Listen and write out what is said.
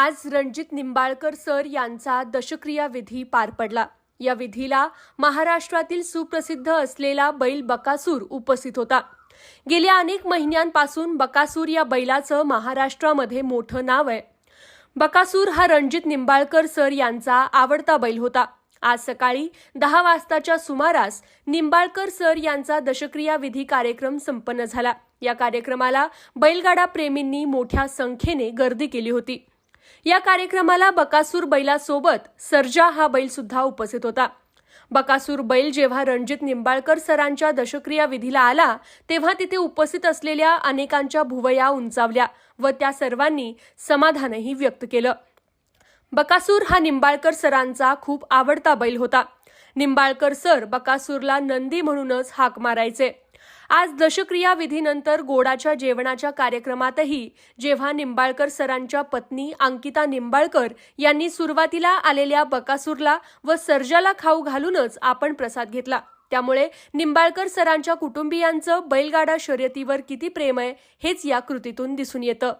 आज रणजित निंबाळकर सर यांचा दशक्रिया विधी पार पडला. या विधीला महाराष्ट्रातील सुप्रसिद्ध असलेला बैल बकासूर उपस्थित होता. गेल्या अनेक महिन्यांपासून बकासूर या बैलाचं महाराष्ट्रामध्ये मोठं नाव आहे. बकासूर हा रणजित निंबाळकर सर यांचा आवडता बैल होता. आज सकाळी दहा वाजताच्या सुमारास निंबाळकर सर यांचा दशक्रिया विधी कार्यक्रम संपन्न झाला. या कार्यक्रमाला बैलगाडा प्रेमींनी मोठ्या संख्येने गर्दी केली होती. या कार्यक्रमाला बकासूर बैलासोबत सर्जा हा बैल सुद्धा उपस्थित होता. बकासूर बैल जेव्हा रणजित निंबाळकर सरांच्या दशक्रिया विधीला आला तेव्हा तिथे उपस्थित असलेल्या अनेकांच्या भुवया उंचावल्या व त्या सर्वांनी समाधानही व्यक्त केलं. बकासूर हा निंबाळकर सरांचा खूप आवडता बैल होता. निंबाळकर सर बकासूरला नंदी म्हणूनच हाक मारायचे. आज दशक्रिया विधीनंतर गोडाच्या जेवणाच्या कार्यक्रमातही जेव्हा निंबाळकर सरांच्या पत्नी अंकिता निंबाळकर यांनी सुरुवातीला आलेल्या बकासूरला व सर्जाला खाऊ घालूनच आपण प्रसाद घेतला. त्यामुळे निंबाळकर सरांच्या कुटुंबियांचं बैलगाडा शर्यतीवर किती प्रेम आहे हेच या कृतीतून दिसून येतं.